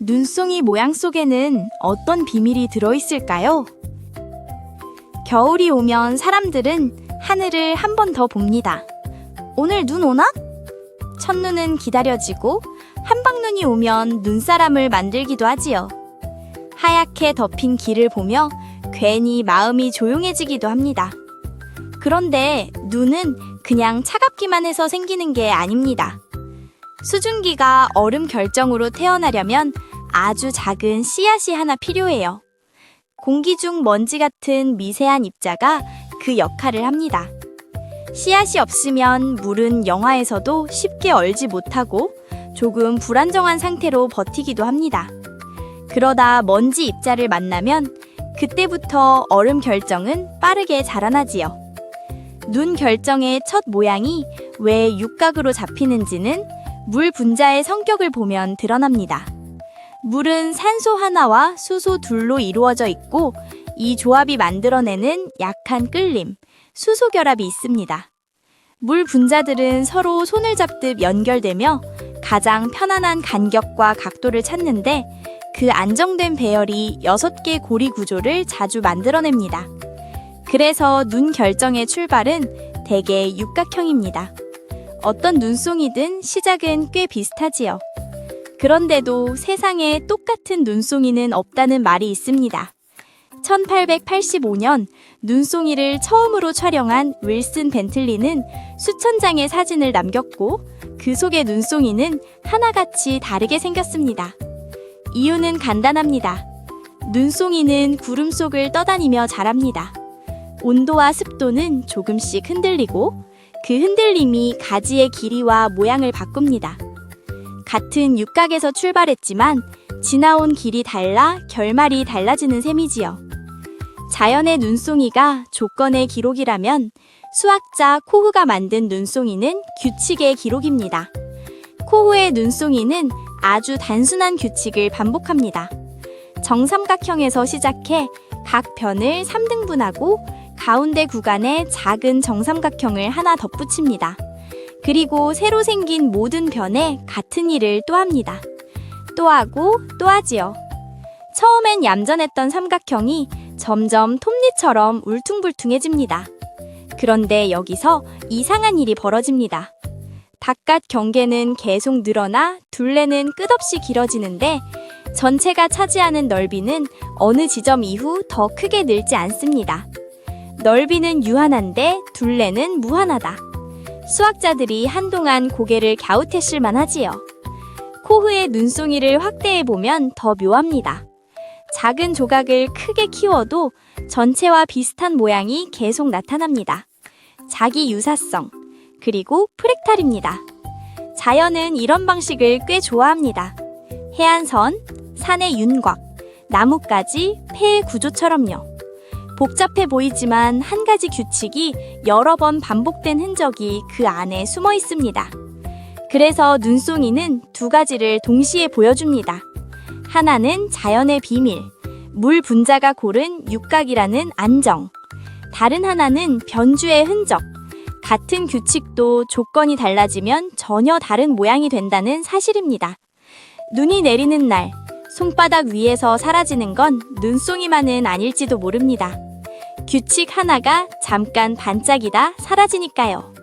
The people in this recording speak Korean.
눈송이 모양 속에는 어떤 비밀이 들어있을까요? 겨울이 오면 사람들은 하늘을 한 번 더 봅니다. 오늘 눈 오나? 첫눈은 기다려지고 한방눈이 오면 눈사람을 만들기도 하지요. 하얗게 덮인 길을 보며 괜히 마음이 조용해지기도 합니다. 그런데 눈은 그냥 차갑기만 해서 생기는 게 아닙니다. 수증기가 얼음 결정으로 태어나려면 아주 작은 씨앗이 하나 필요해요. 공기 중 먼지 같은 미세한 입자가 그 역할을 합니다. 씨앗이 없으면 물은 영하에서도 쉽게 얼지 못하고 조금 불안정한 상태로 버티기도 합니다. 그러다 먼지 입자를 만나면 그때부터 얼음 결정은 빠르게 자라나지요. 눈 결정의 첫 모양이 왜 육각으로 잡히는지는 물 분자의 성격을 보면 드러납니다. 물은 산소 하나와 수소 둘로 이루어져 있고 이 조합이 만들어내는 약한 끌림, 수소 결합이 있습니다. 물 분자들은 서로 손을 잡듯 연결되며 가장 편안한 간격과 각도를 찾는데 그 안정된 배열이 6개 고리 구조를 자주 만들어냅니다. 그래서 눈 결정의 출발은 대개 육각형입니다. 어떤 눈송이든 시작은 꽤 비슷하지요. 그런데도 세상에 똑같은 눈송이는 없다는 말이 있습니다. 1885년 눈송이를 처음으로 촬영한 윌슨 벤틀리는 수천 장의 사진을 남겼고 그 속의 눈송이는 하나같이 다르게 생겼습니다. 이유는 간단합니다. 눈송이는 구름 속을 떠다니며 자랍니다. 온도와 습도는 조금씩 흔들리고 그 흔들림이 가지의 길이와 모양을 바꿉니다. 같은 육각에서 출발했지만 지나온 길이 달라 결말이 달라지는 셈이지요. 자연의 눈송이가 조건의 기록이라면 수학자 코흐가 만든 눈송이는 규칙의 기록입니다. 코흐의 눈송이는 아주 단순한 규칙을 반복합니다. 정삼각형에서 시작해 각 변을 3등분하고 가운데 구간에 작은 정삼각형을 하나 덧붙입니다. 그리고 새로 생긴 모든 변에 같은 일을 또 합니다. 또 하고 또 하지요. 처음엔 얌전했던 삼각형이 점점 톱니처럼 울퉁불퉁해집니다. 그런데 여기서 이상한 일이 벌어집니다. 바깥 경계는 계속 늘어나 둘레는 끝없이 길어지는데 전체가 차지하는 넓이는 어느 지점 이후 더 크게 늘지 않습니다. 넓이는 유한한데 둘레는 무한하다. 수학자들이 한동안 고개를 갸웃했을 만하지요. 코흐의 눈송이를 확대해 보면 더 묘합니다. 작은 조각을 크게 키워도 전체와 비슷한 모양이 계속 나타납니다. 자기 유사성, 그리고 프랙탈입니다. 자연은 이런 방식을 꽤 좋아합니다. 해안선, 산의 윤곽, 나뭇가지, 폐의 구조처럼요. 복잡해 보이지만 한 가지 규칙이 여러 번 반복된 흔적이 그 안에 숨어 있습니다. 그래서 눈송이는 두 가지를 동시에 보여줍니다. 하나는 자연의 비밀, 물 분자가 고른 육각이라는 안정. 다른 하나는 변주의 흔적, 같은 규칙도 조건이 달라지면 전혀 다른 모양이 된다는 사실입니다. 눈이 내리는 날, 손바닥 위에서 사라지는 건 눈송이만은 아닐지도 모릅니다. 규칙 하나가 잠깐 반짝이다 사라지니까요.